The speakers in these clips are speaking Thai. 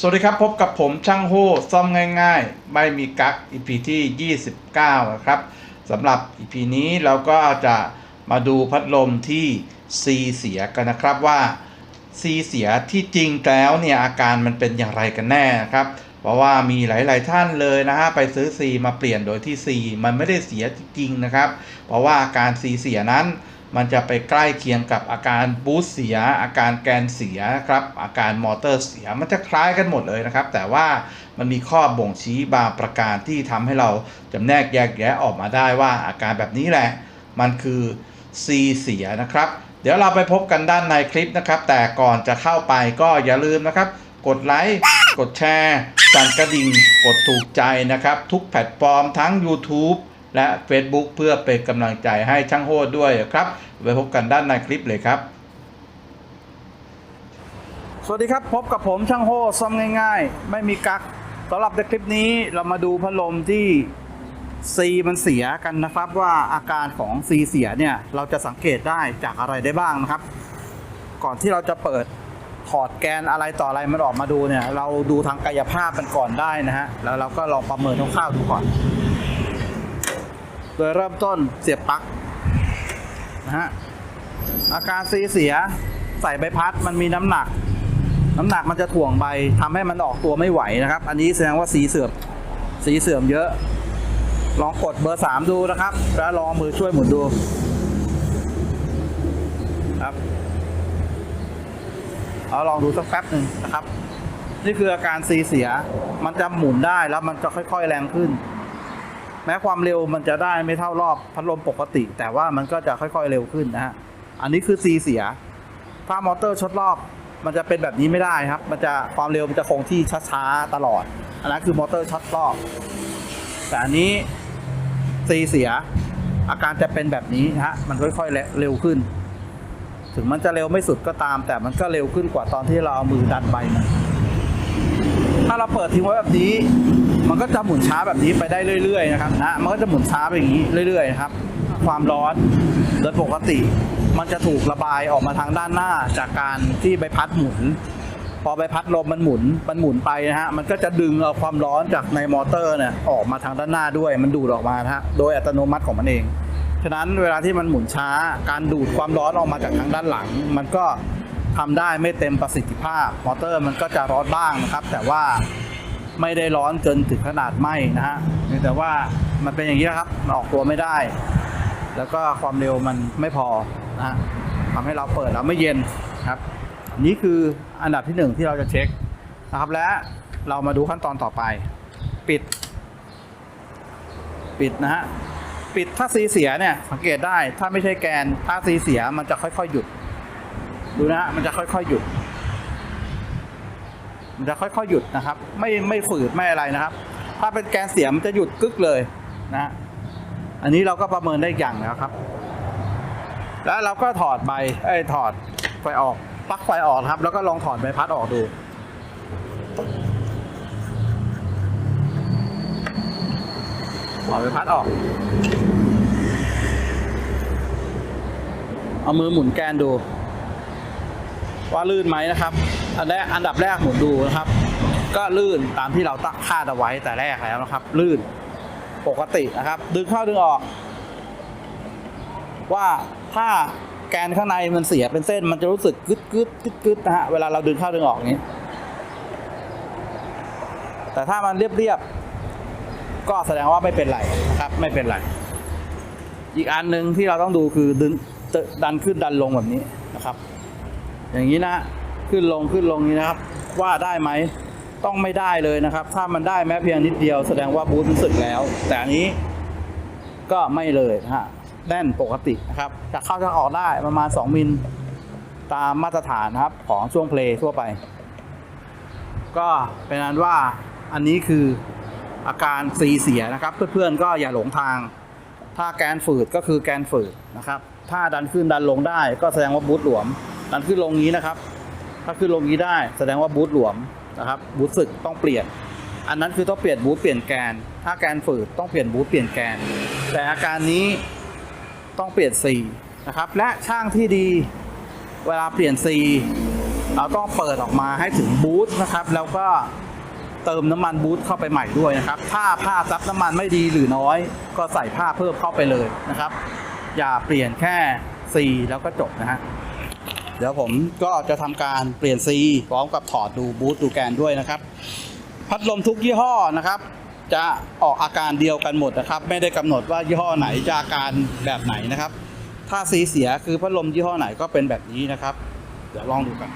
สวัสดีครับ พบกับผมช่างโฮซ่อมง่ายๆ ไม่มีกั๊ก EP ที่ 29 นะครับสำหรับ EP นี้เราก็จะมาดูพัดลมที่ C เสียกันนะครับว่า C เสียที่จริงแล้วเนี่ยอาการมันเป็นอย่างไรกันแน่นะครับ เพราะว่ามีหลายๆท่านเลยนะฮะไปซื้อ C มาเปลี่ยนโดยที่ C มันไม่ได้เสียจริงๆนะครับ เพราะว่าอาการ C เสียนั้น มันจะไปใกล้เคียงกับอาการบูสเสีย อาการแกนเสียครับอาการมอเตอร์เสียมันจะคล้ายกันหมดเลยนะครับ แต่ว่ามันมีข้อบ่งชี้บางประการที่ทำให้เราจำแนกแยกแยะออกมาได้ว่าอาการแบบนี้แหละ มันคือ C เสียนะครับ เดี๋ยวเราไปพบกันด้านในคลิปนะครับ แต่ก่อนจะเข้าไปก็อย่าลืมนะครับ กดไลค์กดแชร์สั่นกระดิ่งกดถูกใจนะครับ ทุกแพลตฟอร์มทั้ง YouTube และ Facebook เพื่อเป็นกำลังใจให้ช่างโหดด้วยครับไปพบกันด้านในคลิปเลยครับ สวัสดีครับ พบกับผมช่างโฮซ่อมง่ายๆ ไม่มีกักสำหรับในคลิปนี้เรามาดูพัดลมที่ C มันเสียกันนะครับว่าอาการของ C เสียเนี่ยเราจะสังเกตได้จากอะไรได้บ้างนะครับ ก่อนที่เราจะเปิดถอดแกนอะไรต่ออะไรมันออกมาดูเนี่ย เราดูทางกายภาพมันก่อนได้นะฮะแล้วเราก็ลองประเมินคร่าวๆดูก่อน โดยเริ่มต้นเสียบปลั๊กนะฮะอาการ C เสียใส่ใบพัดมันมีน้ำหนัก น้ำหนักมันจะถ่วงใบทำให้มันออกตัวไม่ไหวนะครับ อันนี้แสดงว่าสีเสื่อมสีเสื่อมเยอะ ลองกดเบอร์สามดูนะครับ แล้วลองมือช่วยหมุนดูครับเอาลองดูสักแป๊บหนึ่งนะครับ นี่คืออาการซีเสียมันจะหมุนได้แล้วมันจะค่อย ๆ แรงขึ้น แม้ความเร็วมันจะได้ไม่เท่ารอบพัดลมปกติ แต่ว่ามันก็จะค่อยๆเร็วขึ้นนะฮะอันนี้คือซีเสีย ถ้ามอเตอร์ชดรอบมันจะเป็นแบบนี้ไม่ได้ครับ มันจะความเร็วมันจะคงที่ช้าๆตลอด อันนั้นคือมอเตอร์ช็อตรอบ แต่อันนี้ซีเสีย อาการจะเป็นแบบนี้ฮะ มันค่อยๆเร็วขึ้น ถึงมันจะเร็วไม่สุดก็ตาม แต่มันก็เร็วขึ้นกว่าตอนที่เราเอามือดันใบมันถ้าเราเปิดทิ้งไว้แบบนี้ มันก็จะหมุนช้าแบบนี้ไปได้เรื่อยๆนะครับนะมันก็จะหมุนช้าไปอย่างนี้เรื่อยๆนะครับ ความร้อนโดยปกติ มันจะถูกระบายออกมาทางด้านหน้าจากการที่ใบพัดหมุน พอใบพัดลมมันหมุนมันหมุนไปนะฮะมันก็จะดึงเอาความร้อนจากในมอเตอร์เนี่ยออกมาทางด้านหน้าด้วย มันดูดออกมาฮะโดยอัตโนมัติของมันเองฉะนั้นเวลาที่มันหมุนช้า การดูดความร้อนออกมาจากทางด้านหลัง มันก็ทำได้ไม่เต็มประสิทธิภาพ มอเตอร์มันก็จะร้อนบ้างนะครับ แต่ว่า ไม่ได้ร้อนจนถึงขนาดไหม้นะฮะแต่ว่ามันเป็นอย่างนี้ครับมันออกตัวไม่ได้ แล้วก็ความเร็วมันไม่พอนะฮะทำให้เราเปิดแล้วไม่เย็นครับนี่คืออันดับที่หนึ่งที่เราจะเช็คนะครับ และเรามาดูขั้นตอนต่อไป ปิด ปิดนะฮะปิดถ้าซีเสียเนี่ยสังเกตได้ถ้าไม่ใช่แกนถ้าซีเสียมันจะค่อยๆหยุด ดูนะฮะมันจะค่อยๆหยุด มันจะค่อยๆหยุดนะครับ ไม่ไม่ฝืดไม่อะไรนะครับ ถ้าเป็นแกนเสียมันจะหยุดกึกเลยนะ อันนี้เราก็ประเมินได้อย่างแล้วครับ แล้วเราก็ถอดใบเอ้ถอดไฟออกปลั๊กไฟออกครับ แล้วก็ลองถอดใบพัดออกดูถอดใบพัดออก เอามือหมุนแกนดู ว่าลื่นไหมนะครับ อันแรกอันดับแรกหมุนดูนะครับ ก็ลื่นตามที่เราตั้งคาดเอาไว้แต่แรกแล้วนะครับ ลื่นปกตินะครับ ดึงเข้าดึงออก ว่าถ้าแกนข้างในมันเสียเป็นเส้น มันจะรู้สึกกึดกึดกึดกึดนะฮะเวลาเราดึงเข้าดึงออกอย่างนี้ แต่ถ้ามันเรียบเรียบๆก็แสดงว่าไม่เป็นไรนะครับ ไม่เป็นไรอีกอันหนึ่งที่เราต้องดูคือดึงดันขึ้นดันลงแบบนี้นะครับ อย่างนี้นะฮะ ขึ้นลงขึ้นลงนี้นะครับ ว่าได้ไหมต้องไม่ได้เลยนะครับ ถ้ามันได้แม้เพียงนิดเดียวแสดงว่าบูทมันสึกแล้ว แต่อันนี้ก็ไม่เลยนะฮะแน่นปกตินะครับจะเข้าจะออกได้ประมาณ 2 มิลตามมาตรฐานนะครับของช่วงเพลย์ทั่วไป ก็เป็นอันว่าอันนี้คืออาการซีเสียนะครับ เพื่อนๆก็อย่าหลงทาง ถ้าแกนฝืดก็คือแกนฝืดนะครับ ถ้าดันขึ้นดันลงได้ ก็แสดงว่าบูทหลวม ดันขึ้นลงนี้นะครับ ถ้าขึ้นลงนี้ได้แสดงว่าบูทหลวมนะครับบูทสึกต้องเปลี่ยน อันนั้นคือต้องเปลี่ยนบูทเปลี่ยนแกน ถ้าแกนฝืดต้องเปลี่ยนบูทเปลี่ยนแกน แต่อาการนี้ต้องเปลี่ยนซีนะครับและช่างที่ดีเวลาเปลี่ยนซีเราต้องเปิดออกมาให้ถึงบูธนะครับ แล้วก็เติมน้ำมันบูธเข้าไปใหม่ด้วยนะครับ ถ้าผ้าซับน้ำมันไม่ดีหรือน้อย ก็ใส่ผ้าเพิ่มเข้าไปเลยนะครับ อย่าเปลี่ยนแค่ซีแล้วก็จบนะฮะ เดี๋ยวผมก็จะทำการเปลี่ยนซีพร้อมกับถอดดูบูทดูแกนด้วยนะครับ พัดลมทุกยี่ห้อนะครับ จะออกอาการเดียวกันหมดนะครับ ไม่ได้กำหนดว่ายี่ห้อไหนจะอาการแบบไหนนะครับ ถ้าซีเสียคือพัดลมยี่ห้อไหนก็เป็นแบบนี้นะครับ เดี๋ยวลองดูกัน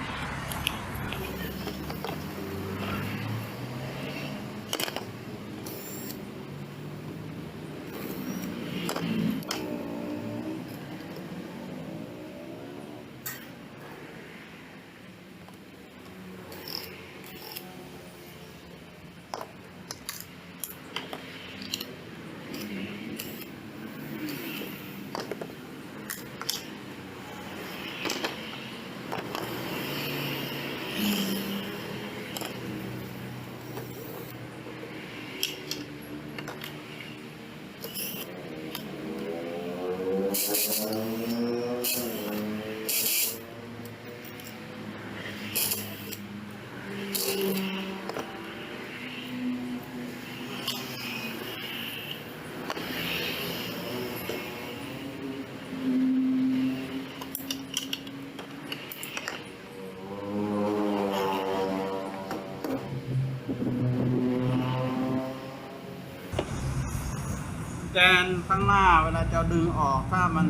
ข้างหน้าเวลาจะดึงออกถ้ามัน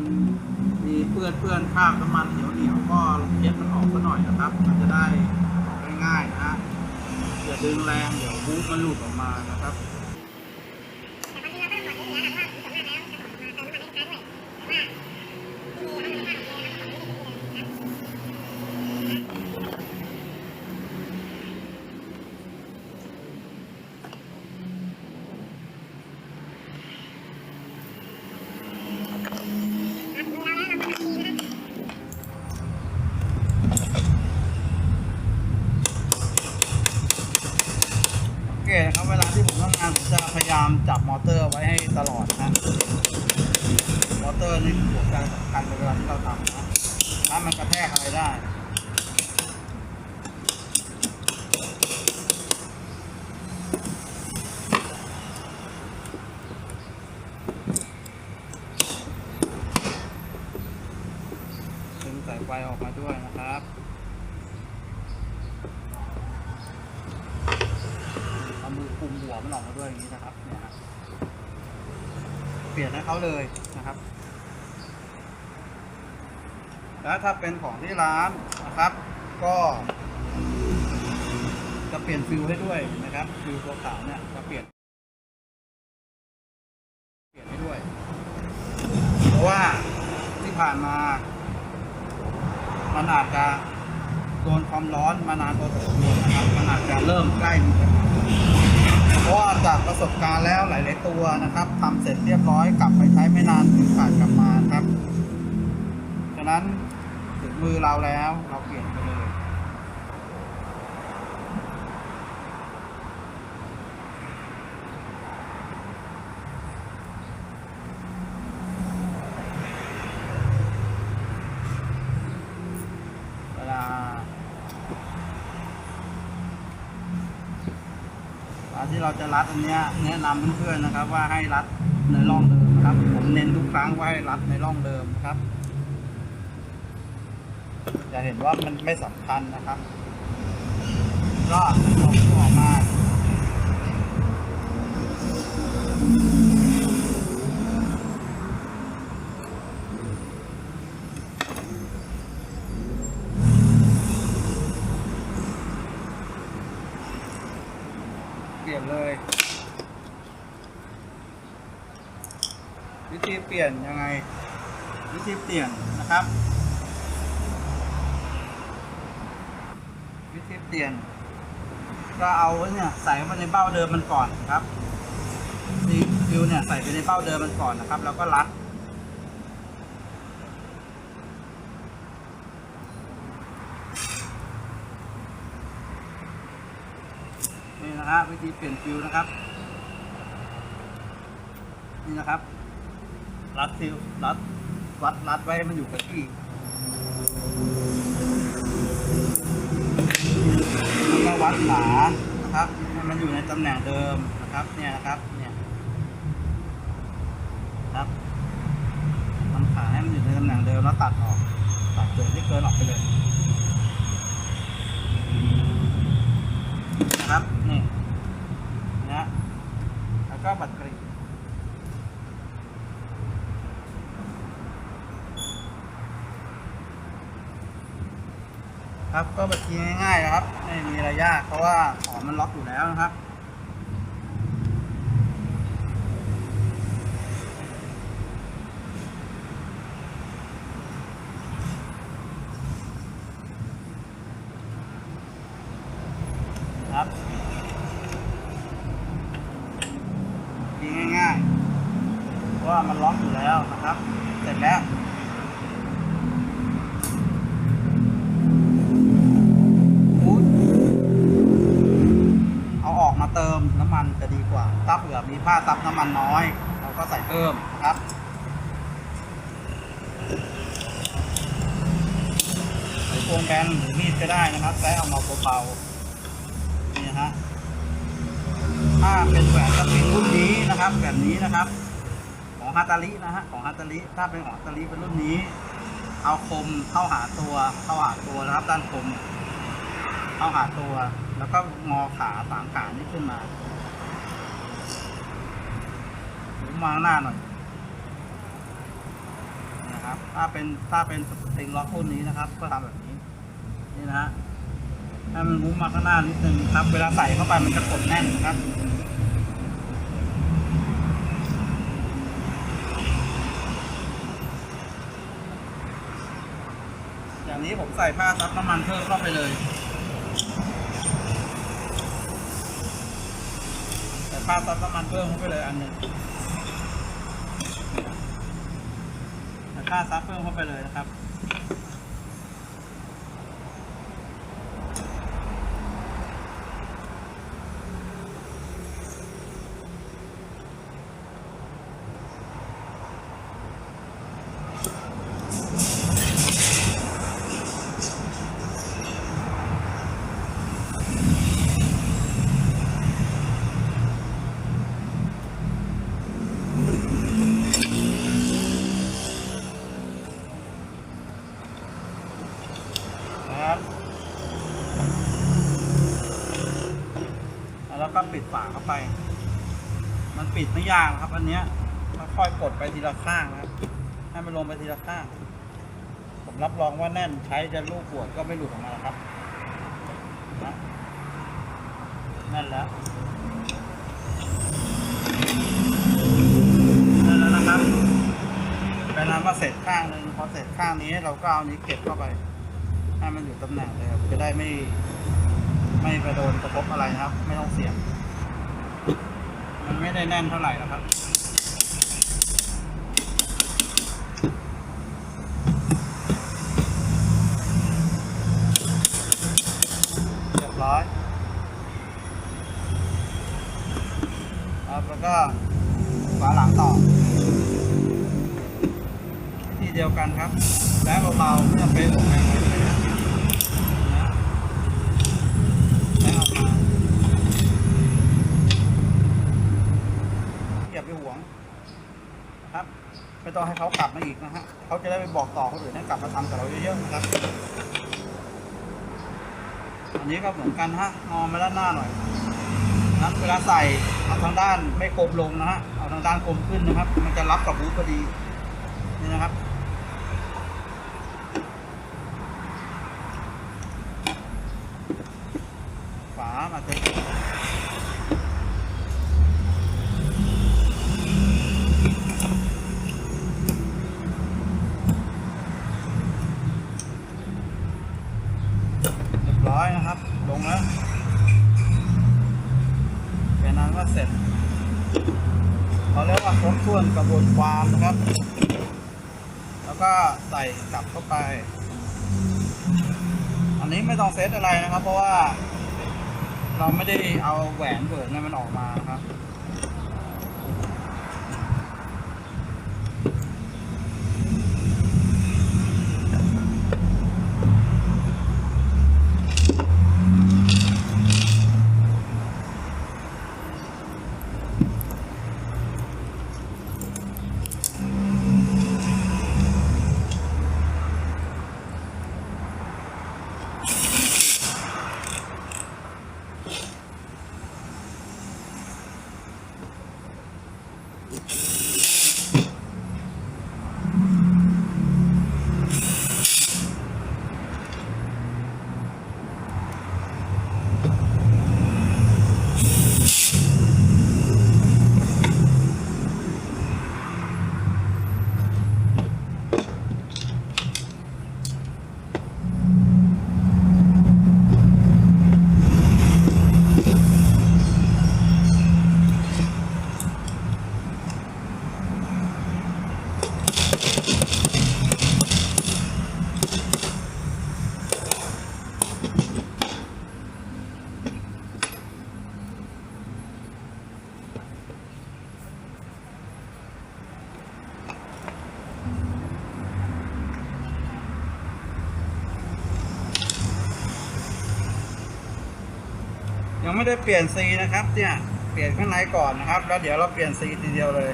มีเปื้อนเปื้อนคราบน้ำมันเหนียวเหนียวๆก็เก็ดมันออกซะหน่อยนะครับ มันจะได้ง่ายๆนะฮะอย่าดึงแรงเดี๋ยวบู๊มันหลุดออกมานะครับ โอเคนะครับเวลาที่ผมทำงานผมจะพยายามจับมอเตอร์ไว้ให้ตลอดนะ มอเตอร์นี่คือหัวใจสำคัญในเวลาที่เราทำนะถ้ามันกระแทกอะไรได้ ดึง สายไฟออกมาด้วยนะครับเอามือคุมหัวมันออกมาด้วยอย่างนี้นะครับเนี่ยเปลี่ยนให้เขาเลยนะครับ แล้วถ้าเป็นของที่ร้านนะครับ ก็จะเปลี่ยนฟิวให้ด้วยนะครับฟิวตัวขาวเนี่ยจะเปลี่ยน เปลี่ยนให้ด้วย เพราะว่าที่ผ่านมา อาจจะโดนความร้อนมานานพอสมควรนะครับมันอาจจะเริ่มใกล้มีปัญหาเพราะว่าจากประสบการณ์แล้วหลาย ๆ ตัวนะครับทำเสร็จเรียบร้อยกลับไปใช้ไม่นานถึงขาดกลับมาครับ ฉะนั้นถึงมือเราแล้วเราเปลี่ยนไปเลย เวลาเวลาที่เรา จะรัดอันเนี้ยแนะนำเพื่อนๆนะครับ ว่าให้รัดในร่องเดิมนะครับ ผมเน้นทุกครั้งว่าให้รัดในร่องเดิมครับ จะเห็นว่ามันไม่สำคัญนะครับ ก็ลองออกมา เปลี่ยนเลย วิ ธีเปลี่ยนยังไง วิธีเปลี่ยนนะครับ วิธีเปลี่ยน ก็เอาเนี่ยใส่ไปในเบ้าเดิมมันก่อนครับซีฟิวเนี่ยใส่ไปในเบ้าเดิมมันก่อนนะครับ แล้วก็รัดนี่นะฮะวิธีเปลี่ยนฟิวนะครับ นี่นะครับ รัดฟิวรัดวัดรัดไว้ให้มันอยู่กับที่วัดขานะครับให้มันอยู่ในตำแหน่งเดิมนะครับ เนี่ยนะครับ เนี่ยครับมันขาให้มันอยู่ในตำแหน่งเดิมแล้วตัดออก ตัดส่วนที่เกินออกไปเลยนะครับ นี่นะแล้วก็บัด ครับก็บัตรกรีดง่ายๆนะครับ ไม่มีอะไรยากเพราะว่าของมันล็อกอยู่แล้วนะครับยิงง่ายๆเพราะว่ามันล็อกอยู่แล้วนะครับ เสร็จแล้วปุ๊บเอาออกมาเติมน้ำมันจะดีกว่า ถ้าเผื่อมีผ้าซับน้ำมันน้อย เราก็ใส่เพิ่มนะครับ วงแบนหรือมีดก็ได้นะครับใช้เอามาเบาๆนี่ฮะถ้าเป็นแหวนสปริงรุ่นนี้นะครับ แบบนี้นะครับ ของฮาตาลินะฮะของฮาตาลิถ้าเป็นของฮาตาลิเป็นรุ่นนี้ เอาคมเข้าหาตัวเข้าหาตัวนะครับ ด้านคม เข้าหาตัว แล้วก็งอขาสามขานี่ขึ้นมาหรือมาข้างหน้าหน่อยนะครับ ถ้าเป็นถ้าเป็นสปริงล็อกรุ่นนี้นะครับ ก็ทำแบบนี้ นี่นะฮะให้มันมุ้งมาข้างหน้านิดนึงครับ เวลาใส่เข้าไปมันจะกดแน่นนะครับอย่างนี้ผมใส่ผ้าซับน้ำมันเพิ่มเข้าไปเลยใส่ผ้าซับน้ำมันเพิ่มเข้าไปเลยอันหนึ่งใส่ผ้าซับเพิ่มเข้าไปเลยนะครับ ไป มันปิดไม่ยากครับ อันเนี้ยค่อยๆกดไปทีละข้างนะครับให้มันลงไปทีละข้าง ผมรับรองว่าแน่นใช้จะลูกขวดก็ไม่หลุดออกมาครับนะแน่นแล้วแน่นแล้วนะครับเป็นนั้นว่าเสร็จข้างหนึ่งพอเสร็จข้างนี้เราก็เอานี้เก็บเข้าไปให้มันอยู่ตำแหน่งเลยครับจะได้ไม่ไม่ไปโดนกระทบอะไรนะครับ ไม่ต้องเสียบ มันไม่ได้แน่นเท่าไหร่หรอกครับเรียบร้อยครับแล้วก็ฝาหลังต่อ วิธีเดียวกันครับ แล้วเบาๆไม่จำเป็นต้องแรงเลยนะแล้วออกมาอย่าไปหวงนะครับ ไม่ต้องให้เขากลับมาอีกนะฮะเขาจะได้ไปบอกต่อคนอื่นให้กลับมาทำกับเราเยอะๆนะครับ อันนี้ก็เหมือนกันฮะงอมาด้านหน้าหน่อยนะครับเวลาใส่เอาทางด้านไม่กลมลงนะฮะเอาทางด้านกลมขึ้นนะครับ มันจะรับกับบูธพอดีนี่นะครับฝามาเต็ม กลับเข้าไป อันนี้ไม่ต้องเซตอะไรนะครับ เพราะว่า เราไม่ได้เอาแหวนเบิร์เนี่ยมันออกมาครับ ยังไม่ได้เปลี่ยนซีนะครับเนี่ยเปลี่ยนข้างในก่อนนะครับ แล้วเดี๋ยวเราเปลี่ยนซีทีเดียวเลย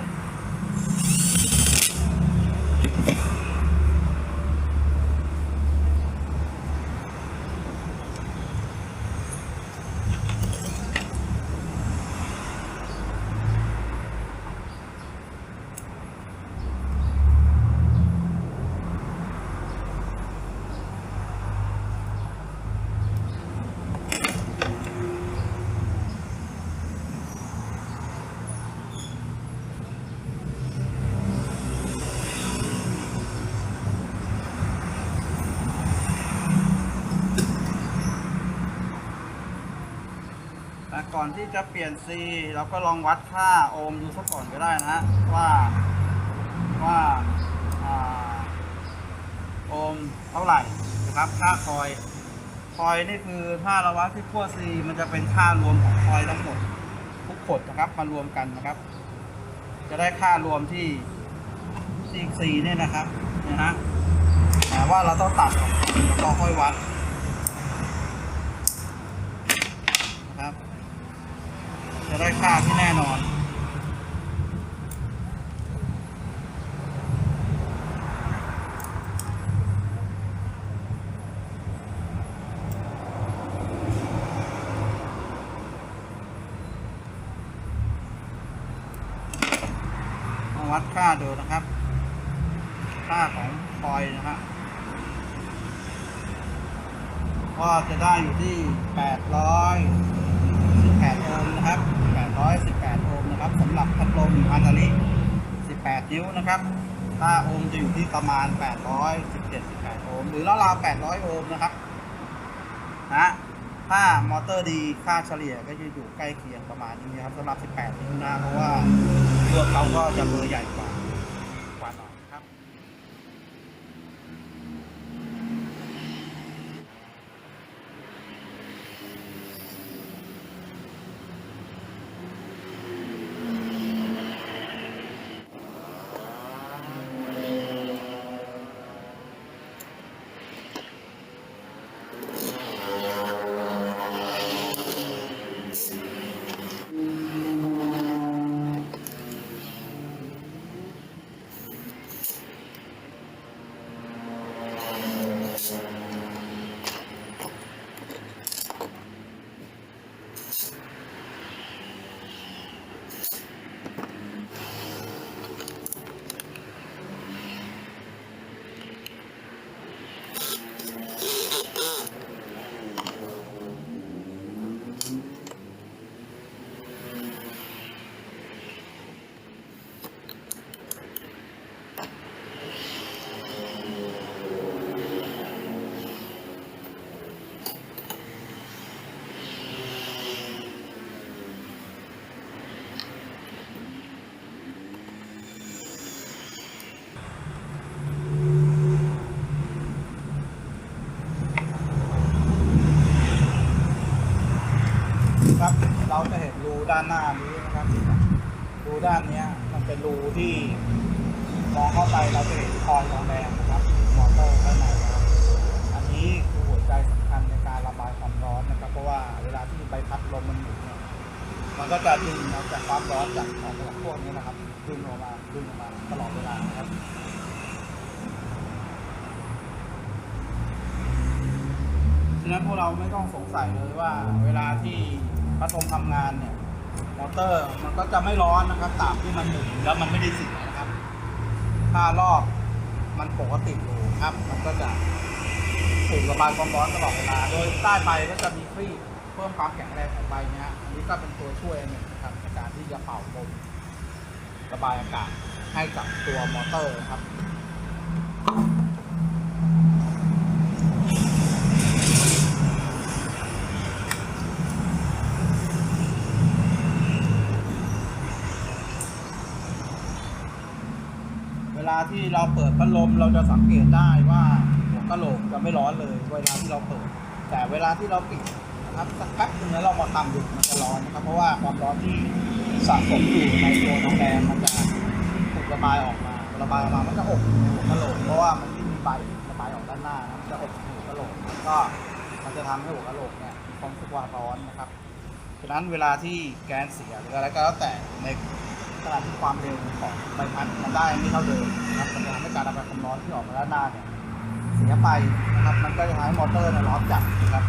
ก่อนที่จะเปลี่ยนซีเราก็ลองวัดค่าโอห์มดูสักก่อนก็ได้นะว่าว่าโอห์มเท่าไหร่นะครับค่าคอยคอยนี่คือถ้าเราวัดที่ขั้วซีมันจะเป็นค่ารวมของคอยทั้งหมดทุกขดนะครับมารวมกันนะครับ จะได้ค่ารวมที่ที่ซีเนี่ยนะครับนะฮะแต่ว่าเราต้องตัดออกก่อนแล้วก็ค่อยวัดนะครับ จะได้ค่าที่แน่นอน มาวัดค่าดูนะครับ ค่าของคอยนะฮะก็จะได้อยู่ที่ 818 โอห์มนะครับ 818 โอห์มนะครับสำหรับพัดลมอันนาลิ18 นิ้วนะครับ ค่าโอห์มจะอยู่ที่ประมาณ 817 18 โอ ห์มหรือราวๆ800 โอห์มนะครับนะถ้ามอเตอร์ดีค่าเฉลี่ยก็จะอยู่ใกล้เคียงประมาณนี้นะครับสำหรับ 18 นิ้วนะเพราะว่าเครื่องเขาก็จะเบอร์ใหญ่กว่า ด้านหน้านี้นะครับรูด้านนี้มันเป็นรูที่มองเข้าไปเราจะเห็นคอยทองแดงนะครับมอเตอร์ด้านในนะครับอันนี้คือหัวใจสำคัญในการระบายความร้อนนะครับ เพราะว่าเวลาที่ใบพัดลมมันหมุนเนี่ยมันก็จะดึงเอาจากความร้อนจากของพวกนี้นะครับดึงออกมาดึงออกมาตลอดเวลานะครับฉะนั้นพวกเราไม่ต้องสงสัยเลยว่าเวลาที่พัดลมทำงานเนี่ย มอเตอร์มันก็จะไม่ร้อนนะครับตามที่มันหมุนแล้วมันไม่ได้เสียนะครับ ถ้ารอบมันปกติอยู่ครับ มันก็จะถูกระบายความร้อนตลอดเวลา โดยใต้ใบก็จะมีครีบเพิ่มความแข็งแรงของใบเนะฮะอันนี้ก็เป็นตัวช่วยนหนึ่งนะครับในการที่จะเป่าลมระบายอากาศให้กับตัวมอเตอร์ครับ เวลาที่ เราเปิดพัดลมเราจะสังเกตได้ว่าหัวกะโหลกจะไม่ร้อนเลยเวลาที่เราเปิด แต่เวลาที่เราปิดนะครับสักแป๊บนึงแล้วเรามาทำดูมันจะร้อนนะครับเพราะว่าความร้อนที่สะสมอยู่ในตัวทองแดงมันจะถูกระบายออกมาระบายออกมามันจะอบในหัวกะโหลกเพราะว่ามันไม่มีใบระบายออกด้านหน้านะมันจะอบในหัวกะโหลกก็มันจะทำให้หัวกะโหลกเนี่ยมีความรู้สึกว่าร้อนนะครับฉะนั้นเวลาที่แกนเสียหรืออะไรก็แล้วแต่ใน ขนาดที่ความเร็วของใบพัดมันได้ไม่เท่าเดิมนะครับมันจทำให้การระบายความร้อนที่ออกมาด้านหน้าเนี่ยเสียไปนะครับ มันก็จะทำให้มอเตอร์เนี่ยร้อนจัดนะครับ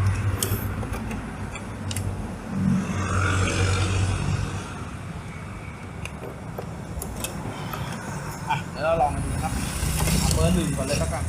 อะเดี๋ยวเราลองดูนะครับเบอร์หนึ่งก่อนเลยแล้วกัน